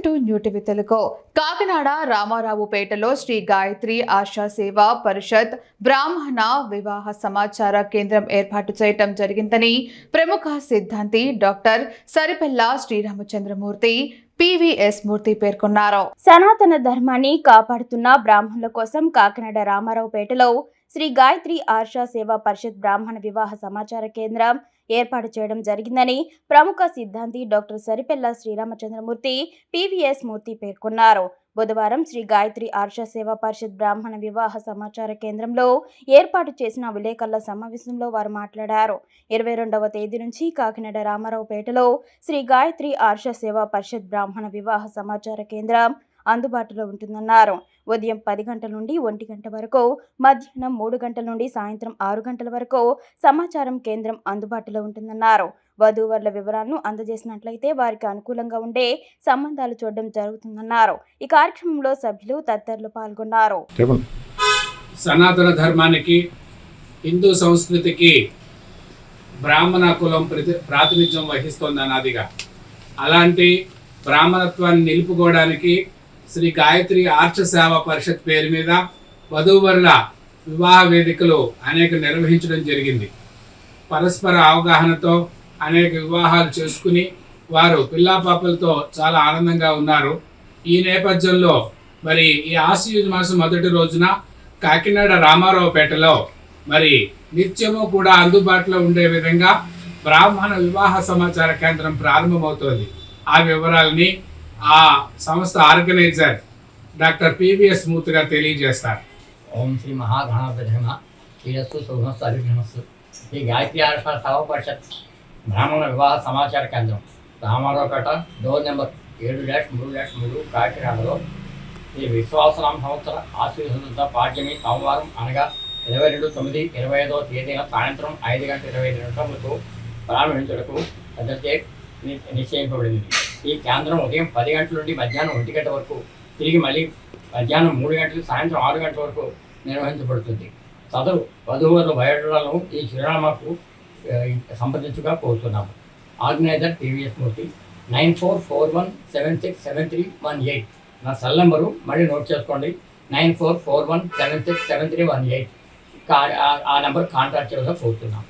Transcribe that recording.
Welcome to new TV Telugu. Kakinada రామారావుపేటలో Shri Gayatri Asha Seva పరిషత్ బ్రాహ్మణ వివాహ సమాచార కేంద్రం ఏర్పాటు చేయటం జరిగిందని ప్రముఖ సిద్ధాంతి డాక్టర్ సరిపెల్ల శ్రీరామచంద్రమూర్తి పివిఎస్ మూర్తి పేర్కొన్నారు. సనాతన ధర్మాన్ని కాపాడుతున్న బ్రాహ్మణుల కోసం కాకినాడ రామారావుపేటలో శ్రీ గాయత్రి ఆర్షా సేవా పరిషత్ బ్రాహ్మణ వివాహ సమాచార కేంద్రం ఏర్పాటు చేయడం జరిగిందని ప్రముఖ సిద్ధాంతి డాక్టర్ సరిపెల్ల శ్రీరామచంద్రమూర్తి పివిఎస్ మూర్తి పేర్కొన్నారు. బుధవారం శ్రీ గాయత్రి ఆర్షా సేవా పరిషత్ బ్రాహ్మణ వివాహ సమాచార కేంద్రంలో ఏర్పాటు చేసిన విలేకరుల సమావేశంలో వారు మాట్లాడారు. ఇరవై రెండవ తేదీ నుంచి కాకినాడ రామారావుపేటలో శ్రీ గాయత్రి ఆర్ష సేవా పరిషత్ బ్రాహ్మణ వివాహ సమాచార కేంద్రం అందుబాటులో ఉంటుందన్నారు. ఉదయం పది గంటల నుండి ఒంటి గంట వరకు మధ్యాహ్నం మూడు గంటల నుండి సాయంత్రం ఆరు గంటల వరకు సమాచారం కేంద్రం అందుబాటులో ఉంటుందన్నారు. వధూవరుల వివరాలను అందజేసినట్లయితే వారికి అనుకూలంగా ఉండే సంబంధాలు చూడడం జరుగుతుందన్నారు. ఈ కార్యక్రమంలో సభ్యులు తదితరులు పాల్గొన్నారు. సనాతన ధర్మానికి హిందూ సంస్కృతికి బ్రాహ్మణ కులం ప్రతి ప్రాతినిధ్యం వహిస్తోంది అనాదిగా. అలాంటి బ్రాహ్మణత్వాన్ని నిలుపుకోవడానికి శ్రీ గాయత్రి ఆర్చ సేవా పరిషత్ పేరు మీద వధూవరుల వివాహ వేదికలు అనేక నిర్వహించడం జరిగింది. పరస్పర అవగాహనతో అనేక వివాహాలు చేసుకుని వారు పిల్లాపాపలతో చాలా ఆనందంగా ఉన్నారు. ఈ నేపథ్యంలో మరి ఈ ఆశ్వయుజ మాసం మొదటి రోజున కాకినాడ రామారావుపేటలో మరి నిత్యము కూడా అందుబాటులో ఉండే విధంగా బ్రాహ్మణ వివాహ సమాచార కేంద్రం ప్రారంభమవుతోంది. ఆ వివరాలని ఆ సంస్థ ఆర్గనైజర్ డాక్టర్ పివిఎస్ మూర్తి గారు తెలియజేస్తారు. ఓం శ్రీ మహాగణాధిమ శ్రీరస్సు శుభమస్సు అభిఘ్నమస్తు ఈ గాయత్రి ఆర్ష సభా పరిషత్ బ్రాహ్మణ వివాహ సమాచార కేంద్రం. రామారావుపేట డోర్ నెంబర్ ఏడు డాష్ మూడు డాష్ మూడు కాకినాడలో ఈ విశ్వాసనామ సంవత్సర ఆశీర్వదంతో పాఠ్యమి సోమవారం అనగా ఇరవై రెండు తొమ్మిది ఇరవై ఐదవ తేదీన సాయంత్రం ఐదు గంటల ఇరవై ఐదు నిమిషములకు ప్రారంభించుటకు పద్ధతి ని- నిశ్చయింపబడింది. ఈ కేంద్రం ఉదయం పది గంటల నుండి మధ్యాహ్నం ఒంటి గంట వరకు తిరిగి మళ్ళీ మధ్యాహ్నం మూడు గంటలు సాయంత్రం ఆరు గంటల వరకు నిర్వహించబడుతుంది. చదువు వధువులు బయోడలను ఈ చిరునామాకు సంప్రదించుగా కోరుతున్నాము. Organizer TVS Murthy nine four four one seven six seven three one eight. నా సెల్ నెంబరు మళ్ళీ నోట్ చేసుకోండి. Nine four four one seven six seven three one eight. ఆ నెంబర్ కాంటాక్ట్ చేయగా కోరుతున్నాం